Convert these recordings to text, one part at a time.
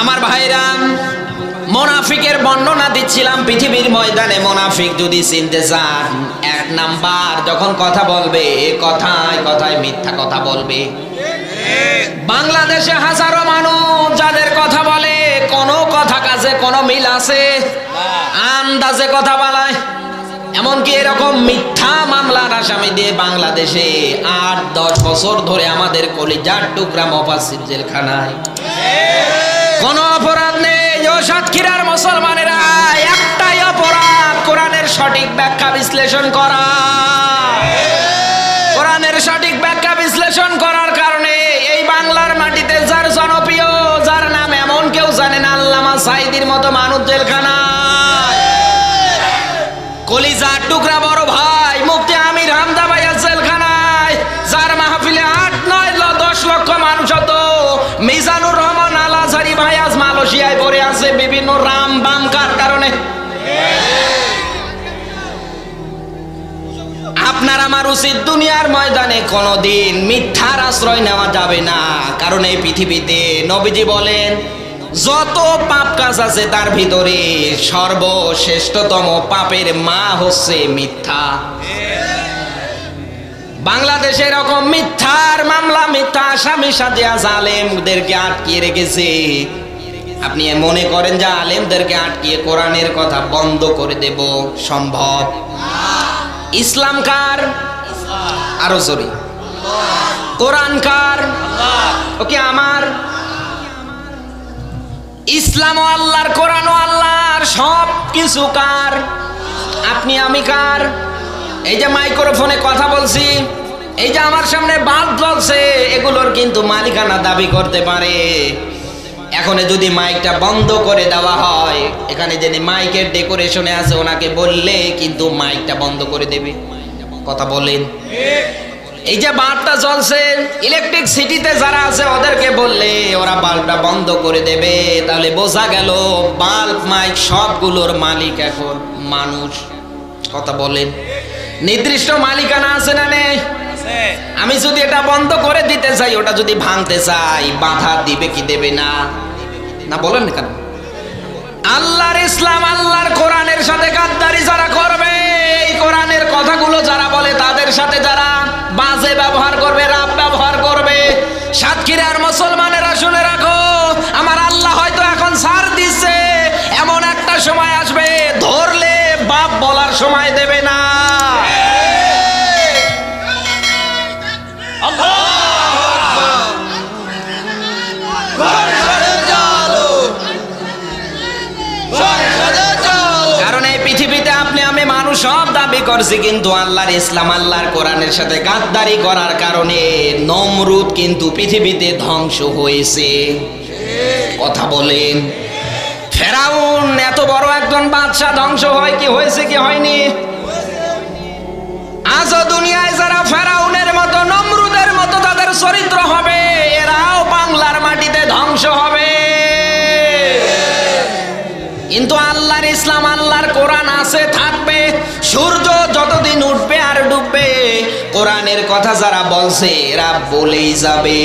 আমার ভাইরা, মোনাফিকের বর্ণনা দিচ্ছিলাম পৃথিবীর ময়দানে। মোনাফিক যদি চিনতে চান, এক নাম্বার যখন কথা বলবে কথায় কথায় মিথ্যা কথা বলবে। বাংলাদেশে হাজারো মানুষ যাদের কথা বলে, কোনো কথা কাজে, কোনো মিল আছে, আন্দাজে কথা বলায়। এমনকি এরকম মিথ্যা মামলার আসামি দিয়ে বাংলাদেশে আট, দশ বছর ধরে আমাদের কলিজার টুকরা মফাসির জেলখানায়। কোন অপরাধ নেই ও সাতক্ষীরার মুসলমানেরা, একটাই অপরাধ, কোরআনের সঠিক ব্যাখ্যা বিশ্লেষণ করা। সঠিক ব্যাখ্যা বিশ্লেষণ করার কারণে এই বাংলার মাটিতে যার জনপ্রিয়, যার নাম এমন কেউ জানেন আল্লামা সাইদির মতো মানুষ জেলখানায়। কলিজার টুকরা বড় ভাই বিভিন্ন রাম বাম কার কারণে? আপনার আমার উচিত দুনিয়ার ময়দানে কোনোদিন মিথ্যার আশ্রয় নেওয়া যাবে না। কারণ এই পৃথিবীতে নবীজি বলেন, যত পাপ কাজ আছে তার ভিতরে সর্বশ্রেষ্ঠতম পাপের মা হচ্ছে মিথ্যা। বাংলাদেশে এরকম মিথ্যার মামলা, মিথ্যা আসামি সাজিয়া জালেমদেরকে আটকিয়ে রেখেছে। আপনি মনে করেন যে আলেমদেরকে আটকিয়ে কোরআনের কথা বন্ধ করে দেব? সম্ভব? ইসলাম কার? আরও জোরে। কোরআন কার? ওকে আমার? ইসলাম ও আল্লাহর, কোরআন ও আল্লাহর সব কিছু কার? আপনি, আমি কার? এই যে মাইক্রোফোনে কথা বলছি, এই যে আমার সামনে বাল্ব জ্বলছে, এগুলোর কিন্তু মালিকানা দাবি করতে পারে। এখন যদি মাইকটা বন্ধ করে দেওয়া হয়, এখানে যিনি মাইকের ডেকোরেশনে আছে, ওনাকে বললে কিন্তু মাইকটা বন্ধ করে দেবে। কথা বলেন? এই যে বাল্বটা জ্বলছে ইলেকট্রিক সিটিতে যারা আছে, ওদেরকে বললে ওরা বাল্বটা বন্ধ করে দেবে। তাহলে বোঝা গেল, বাল্ব, মাইক সবগুলোর মালিক এখন মানুষ। কথা বলেন? নির্দিষ্ট মালিকানা আছে না নেই? আমি যদি এটা বন্ধ করে দিতে চাই, ওটা যদি ভাঙতে চাই, বাধা দিবে কি দেবে না? না বলেন কেন? আল্লাহর ইসলাম, আল্লাহর কোরআনের দাবি করছি কিন্তু আল্লাহর ইসলাম, আল্লাহর কোরআনের সাথে গাদ্দারি করার কারণে নমরুদ কিন্তু পৃথিবীতে ধ্বংস হয়েছে। কথা বলেন। ফেরাউন, এত বড় একজন বাদশাহ ধ্বংস হয় কি, হয়েছে কি, হয়নি? আজও দুনিয়ায় যারা ফেরাউনের মতো, নমরুদের মতো তাদের চরিত্র হবে, এরাও বাংলার মাটিতে ধ্বংস হবে। কিন্তু আল্লাহর ইসলাম, আল্লাহর কোরআন আছে থাকবে সূর্য যতদিন উঠবে আর ডুববে, কোরআনের কথা যারা বলছে, এরা বলেই যাবে।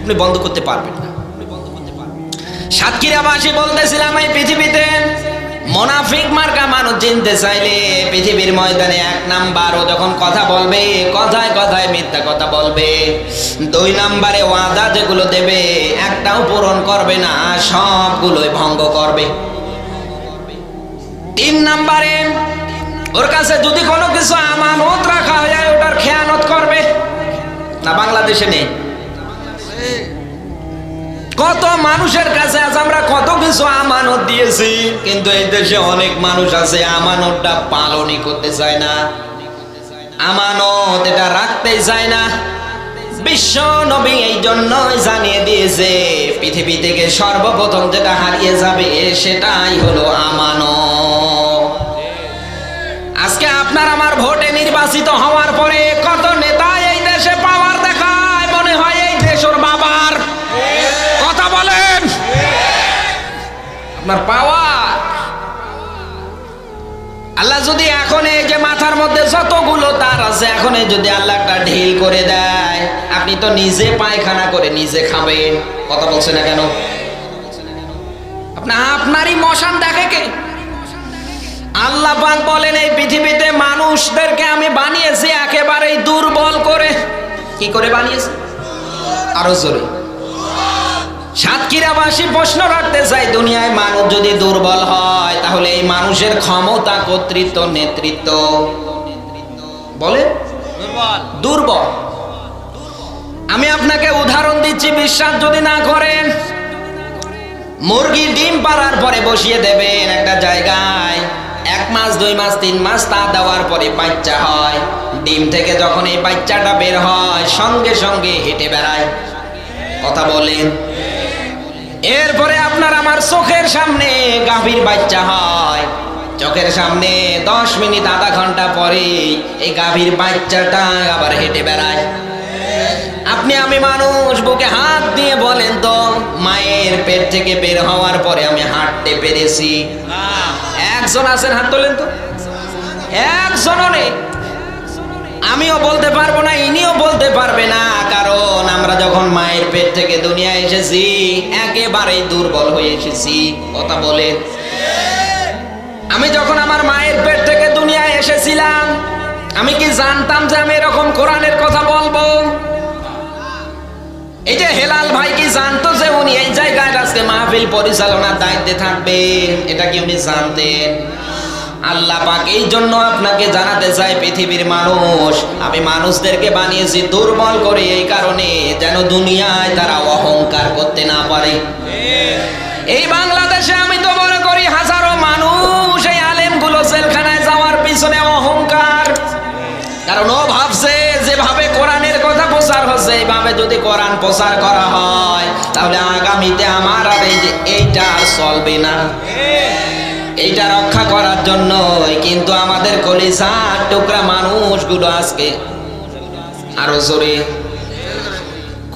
আপনি বন্ধ করতে পারবেন না। সাতক্ষীরাবাসী বলতেছিলাম, এই পৃথিবীতে মোনাফিক মার্কা মানুষ চিনতে চাইলে পৃথিবীর ময়দানে এক নাম্বার ও যখন কথা বলবে, কথায় কথায় মিথ্যা কথা বলবে। দুই নাম্বারে ওয়াদা যেগুলো দেবে, একটাও পূরণ করবে না, সবগুলোই ভঙ্গ করবে। তিন নাম্বারে, ওর কাছে যদি কোনো কিছু আমানত রাখা হয় ওটার খেয়ানত করবে? না, বাংলাদেশে নেই। কত মানুষের কাছে আজ আমরা কত কিছু আমানত দিয়েছি, কিন্তু এই দেশে অনেক মানুষ আছে, আমানতটা পালনই করতে চায় না। আমানত এটা রাখতেই চায় না। বিশ্ব নবী এই জন্যই জানিয়ে দিয়েছে, পৃথিবী থেকে সর্বপ্রথম যেটা হারিয়ে যাবে, সেটাই হলো আমানত। আজকে আপনার আমার ভোটে নির্বাচিত হওয়ার পরে কত নেতা এই দেশে পাওয়ার দেখায়? মনে হয় এই দেশ ওর বাবার। কথা বলেন। আপনার পাওয়ার। আল্লাহ যদি এখন এই যে মাথার মধ্যে যতগুলো তার আছে, এখন যদি আল্লাহ একটা ঢিল করে দেয়, আপনি তো নিজে পায়খানা করে নিজে খাবেন। কথা বলছে না কেন? আপনি আপনারই মশান দেখে কে? আল্লাহ পাক বলেন এই পৃথিবীতে মানুষদেরকে আমি বানিয়েছি একেবারেই দুর্বল করে। কি করে বানিয়েছি? আরও জোরে। সাতক্ষীরাবাসী প্রশ্ন রাখতে চাই দুনিয়ায় মানুষ যদি দুর্বল হয় তাহলে এই মানুষের ক্ষমতা কর্তৃত্ব নেতৃত্ব বলে? দুর্বল। আমি আপনাকে উদাহরণ দিচ্ছি বিশ্বাস যদি না করেন মুরগি ডিম পাড়ার পরে বসিয়ে দেবেন একটা জায়গায়। এক মাস, দুই মাস, তিন মাস তা দেওয়ার পরে বাচ্চা হয়। ডিম থেকে যখন এই বাচ্চাটা বের হয়, সঙ্গে সঙ্গে হেঁটে বেড়ায়। কথা বলেন। এরপরে আপনার আমার চোখের সামনে গাভীর বাচ্চা হয়। চোখের সামনে দশ মিনিট, আধা ঘণ্টা পরে এই গাভীর বাচ্চাটা আবার হেঁটে বেড়ায়। আপনি আমি মানুষ, বুকে হাত দিয়ে বলেন তো, মায়ের পেট থেকে বের হওয়ার পরে আমি হাঁটতে পেরেছি। একজন আছেন, হাত তোলেন তো। একজনও নেই। আমিও বলতে পারব না, ইনিও বলতে পারবে না, কারণ আমরা যখন মায়ের পেট থেকে দুনিয়ায় এসেছি, একেবারেই দুর্বল হয়ে এসেছি। কথা বলে। আমি যখন আমার মায়ের পেট থেকে দুনিয়ায় এসেছিলাম, আমি কি জানতাম যে আমি এরকম কোরআনের কথা বলব? এই যে হেলাল ভাই কি জানতো যে উনি এই জায়গায় আজকে মাহফিল পরিচালনার দায়িত্বে থাকবেন? এটা কি উনি জানতেন? আল্লাহ পাক এই জন্য আপনাকে জানাতে চাই পৃথিবীর মানুষ। আমি মানুষদেরকে বানিয়েছি দুর্বল করে এই কারণে যেন দুনিয়ায় তারা অহংকার করতে না পারে। এই বাংলাদেশে এইভাবে যদি কোরআন প্রচার করা হয়, তাহলে আগামীতে আমার আর এই যে এইটা আর চলবে না। এইটা রক্ষা করার জন্য কিন্তু আমাদের কলিজার টুকরা মানুষগুলো আজকে আরও জোরে।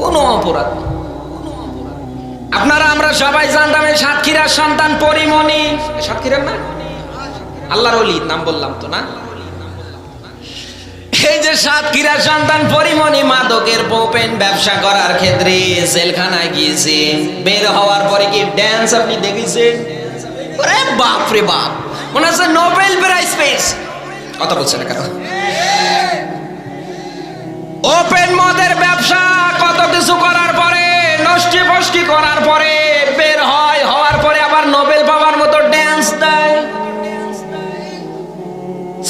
কোনো অপরাধ আপনারা আমরা সবাই জানতাম এই সাতক্ষীরার সন্তান পরিমণি। সাতক্ষীরার না? আল্লাহর অলি নাম বললাম তো না? এই সন্তান পরিমণি মাদকের পোপেন ব্যবসা করার ক্ষেত্রে জেলখানায় গিয়েছে। বের হওয়ার পরে কি ড্যান্স আপনি দেখেছেন? বাপ রে বাপ। মনে হচ্ছে নোবেল প্রাইজ পেয়েছে। কেন? ওপেন মদের ব্যবসা কত কিছু করার পরে, নষ্টি ফষ্টি করার পরে বের হয়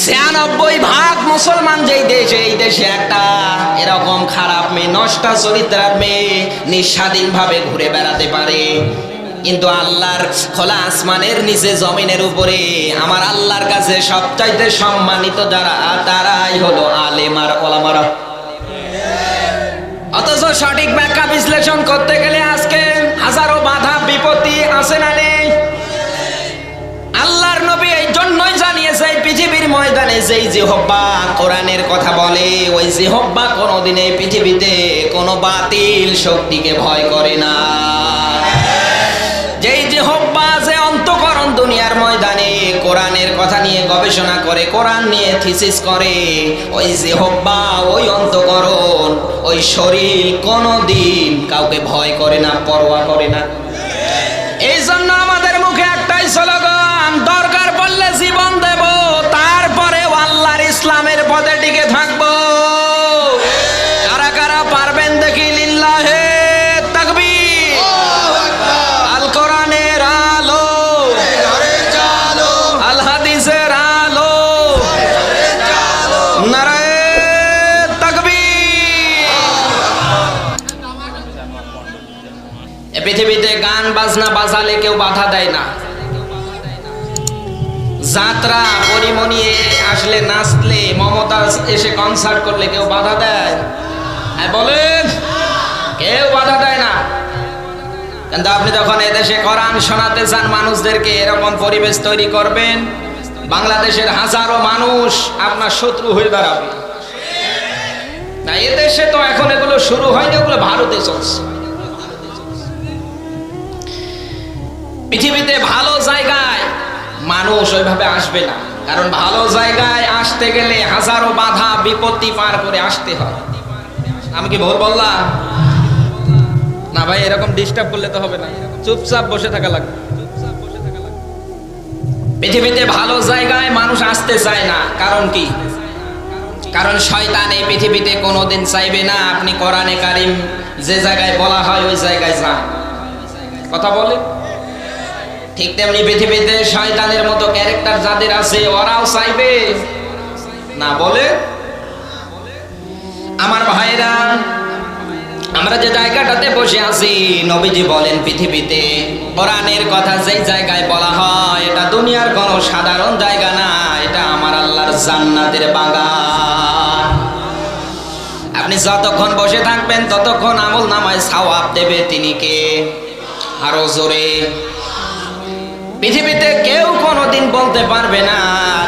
ছিয়ানব্বই ভাগ মুসলমান যেই দেশে, এই দেশে একটা এরকম খারাপ মেয়ে, নষ্টা চরিত্রার মেয়ে নিঃস্বাধীন ভাবে ঘুরে বেড়াতে পারে। কিন্তু আল্লাহর খোলা আসমানের নিচে জমিনের উপরে আমার আল্লাহর কাছে সবচাইতে সম্মানিত যারা, তারাই হলো আলেম আর ওলামারা। অথচ সঠিক ব্যাখ্যা বিশ্লেষণ করতে গেলে আজকে হাজারো বাধা, বিপত্তি আছে না ময়দানে যেই জিহব্বা কোরআনের কথা বলে, ওই জিহব্বা কোনোদিন এই পৃথিবীতে কোনো বাতিল শক্তিকে ভয় করে না। যেই জিহব্বা যে অন্তকরণ দুনিয়ার ময়দানে কোরআনের কথা নিয়ে গবেষণা করে, কোরআন নিয়ে থিসিস করে, ওই জিহব্বা ওই অন্তকরণ, ওই শরীর কোনোদিন কাউকে ভয় করে না, পরোয়া করে না। পৃথিবীতে গান, বাজনা, বাজালে কেউ বাধা দেয় না। যাত্রা, পরিমণি আসলে নাচলে, মমতা এসে কনসার্ট করলে কেউ বাধা দেয়? হ্যাঁ বলেন। কেউ বাধা দেয় না। কিন্তু আপনি যখন এদেশে কোরআন শোনাতে চান, মানুষদেরকে এরকম পরিবেশ তৈরি করবেন, বাংলাদেশের হাজারো মানুষ আপনার শত্রু হয়ে দাঁড়াবে। না, এদেশে তো এখন এগুলো শুরু হয়নি, ওগুলো ভারতে চলছে। পৃথিবীতে ভালো জায়গায় মানুষ ওইভাবে আসবে না। কারণ ভালো জায়গায় আসতে গেলে হাজারো বাধা, বিপত্তি পার করে আসতে হয়। আমি কি ভুল বললাম? না ভাই, এরকম ডিস্টার্ব করলে তো হবে না। চুপচাপ বসে থাকা লাগবে। পৃথিবীতে ভালো জায়গায় মানুষ আসতে চায় না। কারণ কি? কারণ শয়তান এই পৃথিবীতে কোনোদিন চাইবে না। আপনি কোরআনে কারিম যে জায়গায় বলা হয়, ওই জায়গায় যান। কথা বলে ঠিক তেমনি পৃথিবীতে শয়তানের মতো ক্যারেক্টার যাদের আছে, ওরাও চাইবে। না বলে? আমার ভাইরা, আমরা যে জায়গাটাতে বসে আছি, নবীজি বলেন পৃথিবীতে, কোরআনের কথা যেই জায়গায় বলা হয়, এটা দুনিয়ার কোনো সাধারণ জায়গা না, এটা আমার আল্লাহর জান্নাতের বাগান। আপনি যতক্ষণ বসে থাকবেন, ততক্ষণ আমল নামায় সাওয়াব দেবে তিনি কে? আরও জোরে। পৃথিবীতে কেউ কোনোদিন বলতে পারবে না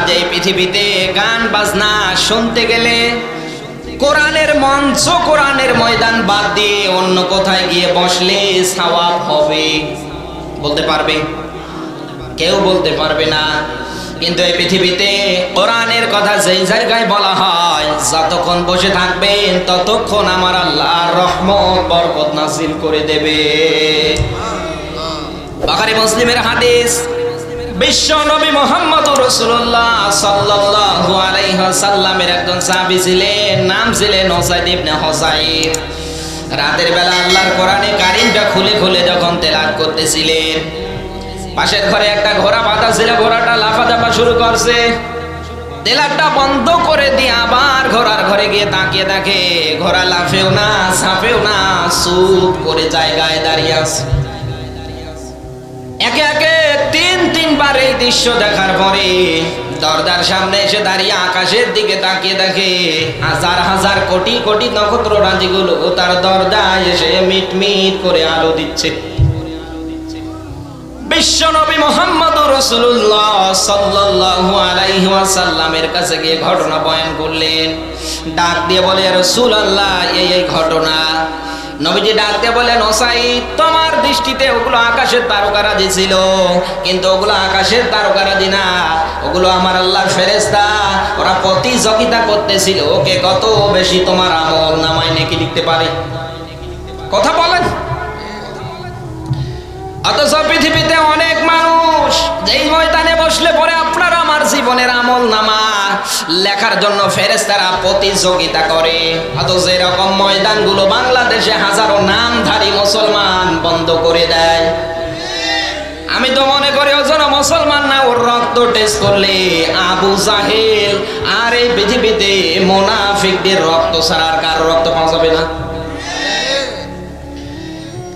যে পৃথিবীতে গান, বাজনা শুনতে গেলে কোরআনের মঞ্চ, কোরআনের ময়দান বাদ দিয়ে অন্য কোথায় গিয়ে বসলে সওয়াব হবে। বলতে পারবে? কেউ বলতে পারবে না। কিন্তু এই পৃথিবীতে কোরআনের কথা যেই জায়গায় বলা হয়, যতক্ষণ বসে থাকবেন ততক্ষণ আমার আল্লাহ রহমত, বরকত নাজিল করে দেবে। বাকারি মুসলিমের হাদিস, বিশ্ব নবী মোহাম্মদ রসুল্লাহ সাল্লাল্লাহু আলাইহি সাল্লামের একজন সাহাবী ছিলেন, নাম ছিলেন হোসাইদ ইবনে হোসাইন রাতের বেলা আল্লাহর কোরআনে কারিমটা খুলে খুলে যখন তেলাক করতেছিলেন, পাশের ঘরে একটা ঘোড়া বাঁধা ছিল, ঘোড়াটা লাফা লাফাজাফা শুরু করছে। তেলাকটা বন্ধ করে দিয়ে আবার ঘোড়ার ঘরে গিয়ে তাকিয়ে দেখে, ঘোড়া লাফেও না সাফেও না, চুপ করে জায়গায় দাঁড়িয়ে আছে। একে একে তিন, তিনবার এই দৃশ্য দেখার পরে দরজার সামনে এসে দাঁড়িয়ে আকাশের দিকে তাকিয়ে দেখে হাজার হাজার কোটি কোটি নক্ষত্র রাজিগুলো তার দরজায় এসে মিট মিট করে আলো দিচ্ছে। বিশ্বনবী মোহাম্মদ কাছে গিয়ে ঘটনা বয়ান করলেন। ডাক দিয়ে বলে রসুল আল্লাহ এই এই ঘটনা নবীজি ডাক দিয়ে বলেন ওসাই তোমার দৃষ্টিতে ওগুলো আকাশের তারকারাজি ছিল। কিন্তু ওগুলো আকাশের তারকারাজি না। ওগুলো আমার আল্লাহর ফেরেস্তা ওরা প্রতিযোগিতা করতেছিল। ওকে কত বেশি তোমার আমল নামায় নাকি লিখতে পারে? কথা বলেন। অথচ পৃথিবীতে অনেক মানুষ যেই ময়দানে বসলে পরে আপনার আমার জীবনের আমল নামা লেখার জন্য ফেরেস্তারা প্রতিযোগিতা করে। অথচ এরকম ময়দানগুলো বাংলাদেশে হাজারো নামধারী মুসলমান বন্ধ করে দেয়। আমি তো মনে করি ওজন মুসলমান না, ওর রক্ত টেস্ট করলে আবু জাহেল আর এই পৃথিবীতে মোনাফিকদের রক্ত ছাড়া আর কার রক্ত পাওয়া যাবে না।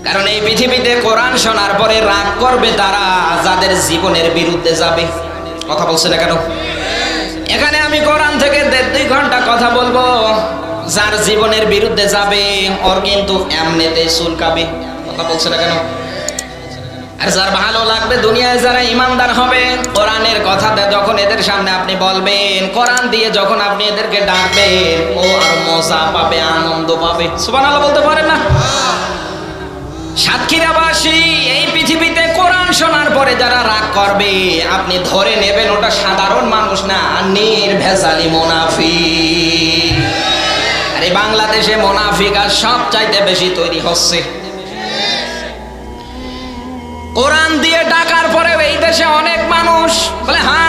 কারণ এই পৃথিবীতে কোরআন শোনার পরে রাগ করবে তারা যাদের জীবনের বিরুদ্ধে যাবে। কথা বলছে না কেন? এখানে আমি কোরআন থেকে দেড় দুই ঘণ্টা কথা বলব। যার জীবনের বিরুদ্ধে যাবে ওর কিন্তু এমনিতে চুলকাবে। কথা বলছে না কেন? আর যার ভালো লাগবে দুনিয়ায় যারা ইমানদার হবে কোরআনের কথাতে যখন এদের সামনে আপনি বলবেন কোরআন দিয়ে যখন আপনি এদেরকে ডাকবেন ও আর মজা পাবে আনন্দ পাবে। সুবহানাল্লাহ বলতে পারেন না? সাতক্ষীরাবাসী এই পৃথিবীতে কোরআন শোনার পরে যারা রাগ করবে, আপনি ধরে নেবেন ওটা সাধারণ মানুষ না, নির্ভেজালি মোনাফি আরে বাংলাদেশে মোনাফিক আর সব চাইতে বেশি তৈরি হচ্ছে। কোরআন দিয়ে ডাকার পরে এই দেশে অনেক মানুষ বলে হ্যাঁ